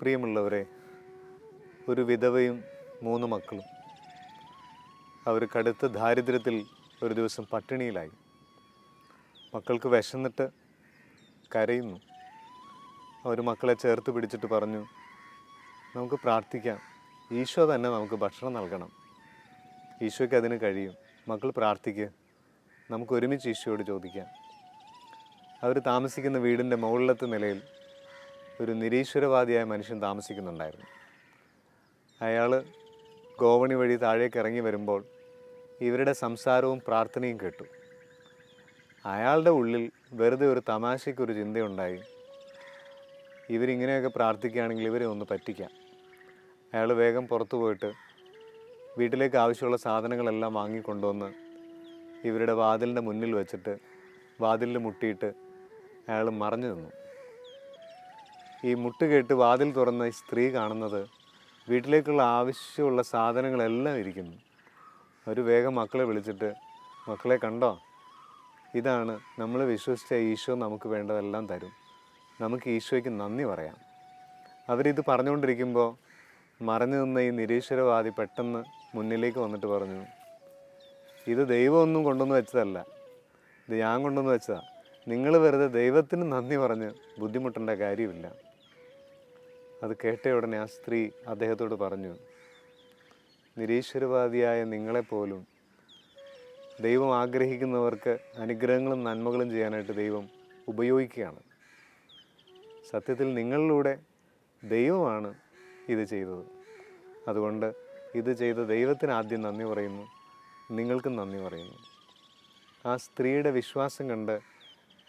പ്രിയമുള്ളവരെ ഒരു വിധവയും മൂന്ന് മക്കളും അവർ കടുത്ത ദാരിദ്ര്യത്തിൽ ഒരു ദിവസം പട്ടിണിയിലായി. മക്കൾക്ക് വിശന്നിട്ട് കരയുന്നു. അവർ മക്കളെ ചേർത്ത് പിടിച്ചിട്ട് പറഞ്ഞു നമുക്ക് പ്രാർത്ഥിക്കാം. ഈശോ തന്നെ നമുക്ക് ഭക്ഷണം നൽകണം. ഈശോയ്ക്ക് അതിന് കഴിയും. മക്കൾ പ്രാർത്ഥിക്കുക നമുക്ക് ഒരുമിച്ച് ഈശോയോട് ചോദിക്കാം. അവർ താമസിക്കുന്ന വീടിന്റെ മുകളിലത്തെ നിലയിൽ ഒരു നിരീശ്വരവാദിയായ മനുഷ്യൻ താമസിക്കുന്നുണ്ടായിരുന്നു. അയാൾ ഗോവണി വഴി താഴേക്ക് ഇറങ്ങി വരുമ്പോൾ ഇവരുടെ സംസാരവും പ്രാർത്ഥനയും കേട്ടു. അയാളുടെ ഉള്ളിൽ വെറുതെ ഒരു തമാശയ്ക്കൊരു ചിന്തയുണ്ടായി. ഇവരിങ്ങനെയൊക്കെ പ്രാർത്ഥിക്കുകയാണെങ്കിൽ ഇവരെ ഒന്ന് പറ്റിക്കാം. അയാൾ വേഗം പുറത്തു പോയിട്ട് വീട്ടിലേക്ക് ആവശ്യമുള്ള സാധനങ്ങളെല്ലാം വാങ്ങിക്കൊണ്ടുവന്ന് ഇവരുടെ വാതിലിന്റെ മുന്നിൽ വെച്ചിട്ട് വാതിലിൽ മുട്ടിയിട്ട് അയാൾ മറഞ്ഞു നിന്നു. ഈ മുട്ട് കേട്ട് വാതിൽ തുറന്ന സ്ത്രീ കാണുന്നത് വീട്ടിലേക്കുള്ള ആവശ്യമുള്ള സാധനങ്ങളെല്ലാം ഇരിക്കുന്നു. ഒരു വേഗം മക്കളെ വിളിച്ചിട്ട് മക്കളെ കണ്ടോ? ഇതാണ് നമ്മൾ വിശ്വസിച്ച ഈശോ നമുക്ക് വേണ്ടതെല്ലാം തരും. നമുക്ക് ഈശോയ്ക്ക് നന്ദി പറയാം. അവരിത് പറഞ്ഞുകൊണ്ടിരിക്കുമ്പോൾ മറഞ്ഞു നിന്ന ഈ നിരീശ്വരവാദി പെട്ടെന്ന് മുന്നിലേക്ക് വന്നിട്ട് പറഞ്ഞു ഇത് ദൈവമൊന്നും കൊണ്ടുവന്ന് വെച്ചതല്ല. ഇത് ഞാൻ കൊണ്ടുവന്ന് വെച്ചതാ. നിങ്ങൾ വെറുതെ ദൈവത്തിന് നന്ദി പറഞ്ഞ് ബുദ്ധിമുട്ടേണ്ട കാര്യമില്ല. അത് കേട്ട ഉടനെ ആ സ്ത്രീ അദ്ദേഹത്തോട് പറഞ്ഞു നിരീശ്വരവാദിയായ നിങ്ങളെപ്പോലും ദൈവം ആഗ്രഹിക്കുന്നവർക്ക് അനുഗ്രഹങ്ങളും നന്മകളും ചെയ്യാനായിട്ട് ദൈവം ഉപയോഗിക്കുകയാണ്. സത്യത്തിൽ നിങ്ങളിലൂടെ ദൈവമാണ് ഇത് ചെയ്തത്. അതുകൊണ്ട് ഇത് ചെയ്ത ദൈവത്തിന് ആദ്യം നന്ദി പറയുന്നു. നിങ്ങൾക്കും നന്ദി പറയുന്നു. ആ സ്ത്രീയുടെ വിശ്വാസം കണ്ട്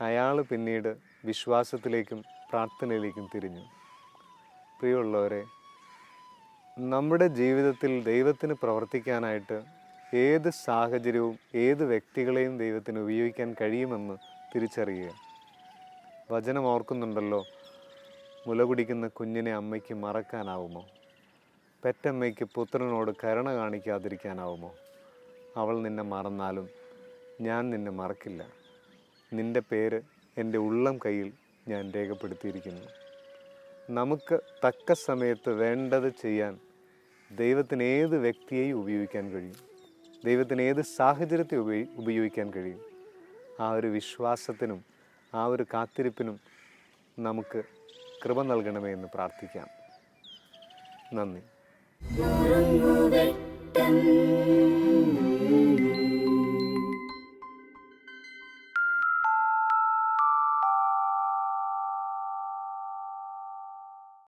അയാൾ പിന്നീട് വിശ്വാസത്തിലേക്കും പ്രാർത്ഥനയിലേക്കും തിരിഞ്ഞു. പ്രിയമുള്ളവരെ നമ്മുടെ ജീവിതത്തിൽ ദൈവത്തിന് പ്രവർത്തിക്കാനായിട്ട് ഏത് സാഹചര്യവും ഏത് വ്യക്തികളെയും ദൈവത്തിന് ഉപയോഗിക്കാൻ കഴിയുമെന്ന് തിരിച്ചറിയുക. വചനം ഓർക്കുന്നുണ്ടല്ലോ മുല കുടിക്കുന്ന കുഞ്ഞിനെ അമ്മയ്ക്ക് മറക്കാനാവുമോ? പെറ്റമ്മയ്ക്ക് പുത്രനോട് കരുണ കാണിക്കാതിരിക്കാനാവുമോ? അവൾ നിന്നെ മറന്നാലും ഞാൻ നിന്നെ മറക്കില്ല. നിന്റെ പേര് എന്റെ ഉള്ളം കയ്യിൽ ഞാൻ രേഖപ്പെടുത്തിയിരിക്കുന്നു. നമുക്ക് തക്ക സമയത്ത് വേണ്ടത് ചെയ്യാൻ ദൈവത്തിന് ഏത് വ്യക്തിയെയും ഉപയോഗിക്കാൻ കഴിയും? ദൈവത്തിന് ഏത് സാഹചര്യത്തെ ഉപയോഗി ഉപയോഗിക്കാൻ കഴിയും? ആ ഒരു വിശ്വാസത്തിനും ആ ഒരു കാത്തിരിപ്പിനും നമുക്ക് കൃപ നൽകണമേ എന്ന് പ്രാർത്ഥിക്കാം. നന്ദി.